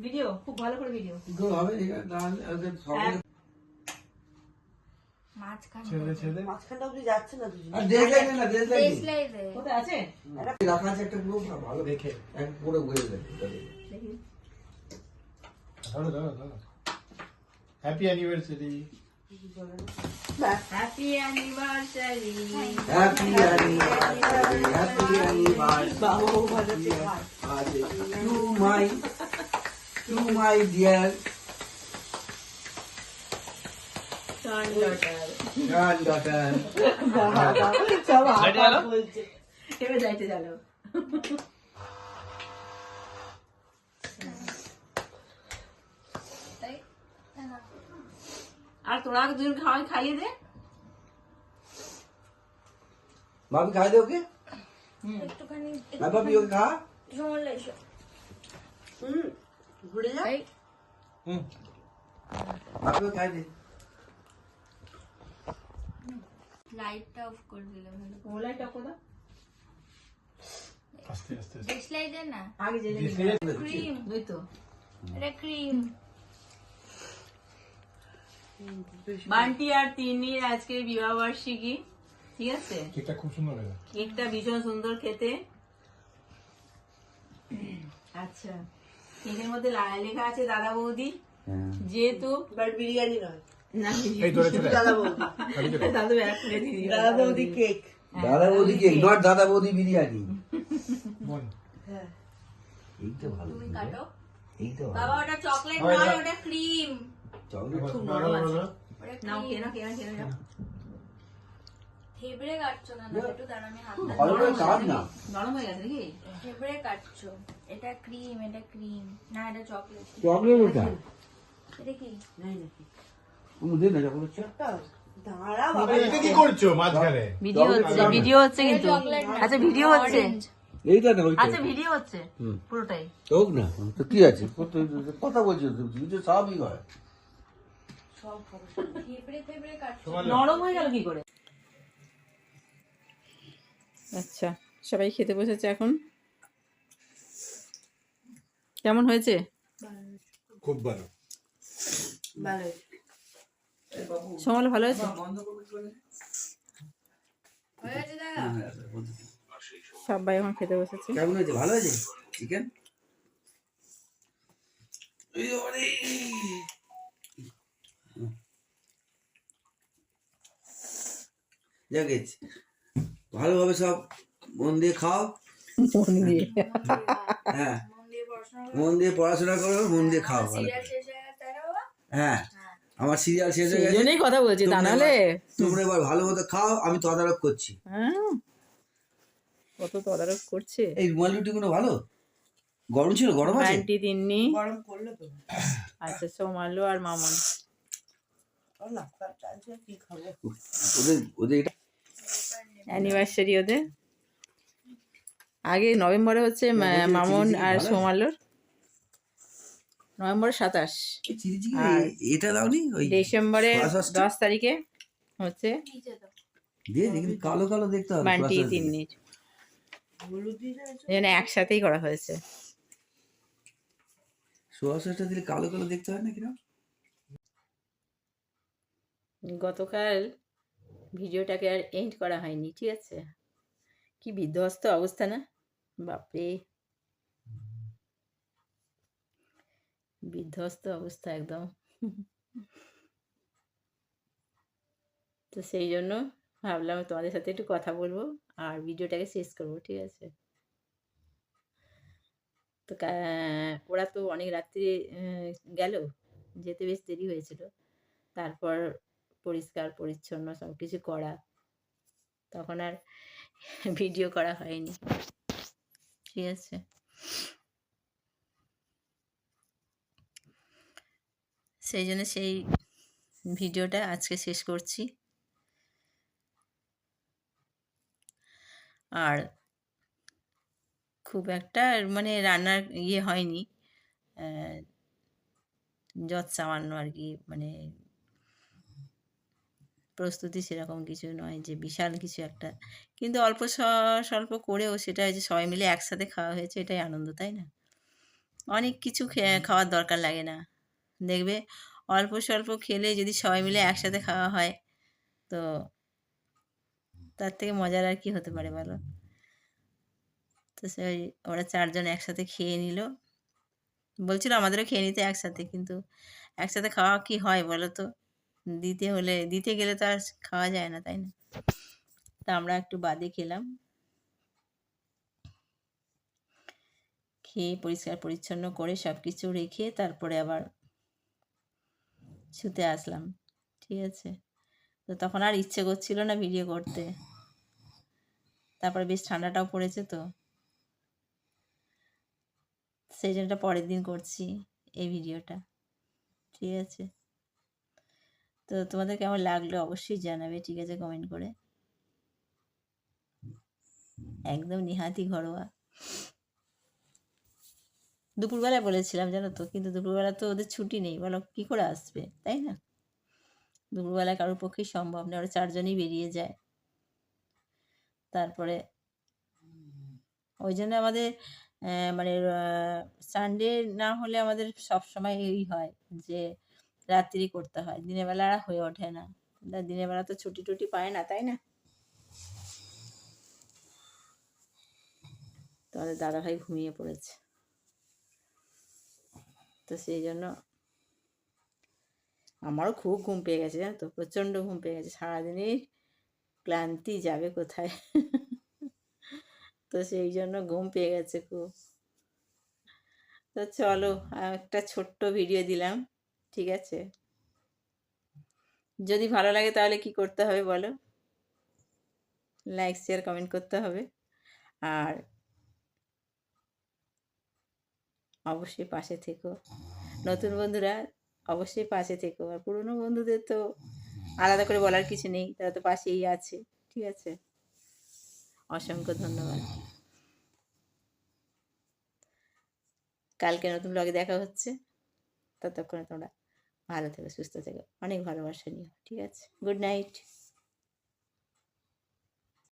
Video খুব ভালো করে ভিডিও কি করে হবে এখানে তাহলে ওদের সবাই মাঝখানে ছেলে ছেলে মাঝখানটা অব্দি যাচ্ছে না দুজন আর ড্রেস লাইন না ড্রেস লাইন দেশলাইতে কোথায় আছে রাখা আছে একটা পুরো ভালো দেখে এক পুরো বয়ে দেবে দেখি ধরো ধরো ধরো happy anniversary happy anniversary happy anniversary happy anniversary বাবু ভালো to my to my dear son daughter granddaughter সব আবার বলছে এবার যাইতে গেলো তাই আর তোরা দুজন খাওয়াই খাইয়ে দে ভাবি খাই দে ওকে একটুখানি না ভাবি ওকে খা সময় এসো হুম ঘুরে যা। হুম। ভাবি খাই দে। লাইটটা অফ করে দিলাম ওলাই টক দা আস্তে আস্তে আস্তে। দেশলাই দে না? আগে জেনে ক্রিম ওই তো। এটা ক্রিম বান্টি আর তিন্নির আজকে বিবাহ বার্ষিকী ঠিক আছে? কেকটা খুব সুন্দর কেকটা ভীষণ সুন্দর খেতে। আচ্ছা। কেকের মধ্যে লেখা আছে দাদা বৌদি। যেহেতু বাট বিরিয়ানি নয়। দাদা বৌদি। গাড়ি চলে দাদু বৌদি কেক। নট দাদা বৌদি বিরিয়ানি। হ্যাঁ। এই তো ভালো তুমি কাটো। এই তো বাবা ওটা চকলেট নয় ওটা ক্রিম। চকলেট নাও কে ক্রিম না থেবড়ে কাটছো না একটু দাঁড়া আমি হাতটা ভালো করে কাট না। নরম হয়ে গেছে নাকি? থেবড়ে কাটছো এটা ক্রিম এটা ক্রিম না এটা চকলেট চকলেট ওটা? এটা কি? নাই নাকি? দে না চকলেট চা দাঁড়া বাবা। এটা কি করছ মাঝখানে? ভিডিও হচ্ছে ভিডিও হচ্ছে কিন্তু। আচ্ছা ভিডিও হচ্ছে। এইটা না আচ্ছা ভিডিও হচ্ছে পুরোটাই। হোক না তো কি আছে? কথা বলছো স্বাভাবিক হয়। নরম হয়ে গেল কি করে? আচ্ছা সবাই খেতে বসেছে এখন? কেমন হয়েছে? খুব ভালো। ভালো সমল ভালো হয়েছে? হয়ে সবাই এখন খেতে বসেছে। কেমন হয়েছে? ভালো হয়েছে? চিকেন? যাকে ভালোভাবে সব মন দিয়ে খাও। মন দিয়ে। হ্যাঁ। মন দিয়ে পড়াশোনা মন দিয়ে পড়াশোনা করো মন দিয়ে খাও ভালো সিরিয়াল শেষ হয়ে গেছে হ্যাঁ। আমার সিরিয়াল শেষ হয়ে গেছে। কথা বলছি তা তোমরা নাহলে এবার- তোমরা এবার ভালো মতো খাও আমি তদারক করছি। হ্যাঁ। কত তদারক করছে। এই রুমাল রুটিগুলো ভালো? গরম ছিল? গরম আছে? আন্টি তিন্নি। গরম করল তো। আচ্ছা সোমালো আর মামন। না চাইছে কি খাব? ওদের ওদের অ্যানিভার্সারি ওদের। আগে নভেম্বরে হচ্ছে মামন আর? সোমালোর। নভেম্বর সাতাশ। আর এটা দাওনি? ওই ডিসেম্বরে দশ তারিখে হচ্ছে কালো কালো দেখতে হবে বান্টি। তিন্নির? এই জন্য একসাথেই করা হয়েছে। সোয়া সসটা দিলে কালো কালো দেখতে হয় না? কিনা গতকাল ভিডিওটাকে আর এন্ড করা হয়নি, ঠিক আছে? কি বিধ্বস্ত অবস্থা না? বাপরে! বিধ্বস্ত অবস্থা একদম। তো সেই জন্য ভাবলাম তোমাদের সাথে একটু কথা বলব আর ভিডিওটাকে শেষ করব, ঠিক আছে? তো ওরা তো অনেক রাত্রি গেল, যেতে বেশ দেরি হয়েছিল। তারপর পরিষ্কার, পরিচ্ছন্ন সব কিছু করা। তখন আর ভিডিও করা হয়নি। ঠিক আছে। সেই জন্য সেই ভিডিওটা আজকে শেষ করছি। আর খুব একটা মানে রান্নার ইয়ে হয়নি। যত সামান্য আর কি মানে প্রস্তুতি সেরকম কিছু নয় যে বিশাল কিছু একটা। কিন্তু অল্প স- স্বল্প করেও সেটা যে সবাই মিলে একসাথে খাওয়া হয়েছে এটাই আনন্দ তাই না? অনেক কিছু খাওয়ার দরকার লাগে না। দেখবে অল্প স্বল্প খেলে যদি সবাই মিলে একসাথে খাওয়া হয় তো তার থেকে মজার আর কি হতে পারে বলো? তো সেই ওরা চারজন একসাথে খেয়ে নিল। বলছিল আমাদেরও খেয়ে নিতে একসাথে কিন্তু একসাথে খাওয়া কি হয় বলো তো? দিতে হলে, দিতে গেলে তো আর খাওয়া যায় না, তাই না? তা আমরা একটু বাদে খেলাম। খেয়ে পরিষ্কার পরিচ্ছন্ন করে সব কিছু রেখে তারপরে আবার শুতে আসলাম, ঠিক আছে? তো তখন আর ইচ্ছে করছিল না ভিডিও করতে। তারপরে বেশ ঠান্ডাটাও পড়েছে তো। সেই জন্য এটা পরের দিন করছি এই ভিডিওটা ঠিক আছে? তো তোমাদের কেমন লাগল অবশ্যই জানাবে, ঠিক আছে কমেন্ট করে। একদম নিহাতি ঘরোয়া। দুপুরবেলা বলেছিলাম জানো তো, কিন্তু দুপুরবেলা তো ওদের ছুটি নেই, বলো কী করে আসবে, তাই না? দুপুরবেলা কারোর পক্ষেই সম্ভব না, ওরা চারজনই বেরিয়ে যায়। তারপরে ওই জন্য আমাদের মানে সানডে না হলে আমাদের সব সময় এই হয় যে রাত্রি করতে হয়। দিনের বেলা আর হয়ে ওঠে না। দিনের বেলা তো ছুটি টুটি পায় না, তাই না? তোমাদের দাদাভাই ঘুমিয়ে পড়েছে। তো সেই জন্য আমারও খুব ঘুম পেয়ে গেছে, জানো তো? প্রচণ্ড ঘুম পেয়ে গেছে। সারাদিনের ক্লান্তি যাবে কোথায়? তো সেই জন্য ঘুম পেয়ে গেছে খুব। তো চলো একটা ছোট্ট ভিডিও দিলাম। ঠিক আছে। যদি ভালো লাগে তাহলে কি করতে হবে বলো? লাইক শেয়ার কমেন্ট করতে হবে। আর অবশ্যই পাশে থেকো। নতুন বন্ধুরা অবশ্যই পাশে থেকো। আর পুরনো বন্ধুদের তো আলাদা করে বলার কিছু নেই, তারা তো পাশেই আছে, ঠিক আছে? অসংখ্য ধন্যবাদ। কালকে নতুন ব্লগে দেখা হচ্ছে। ততক্ষণে তোমরা ভালো থেকো সুস্থ থেকো। অনেক ভালোবাসা নিও। ঠিক আছে? Good night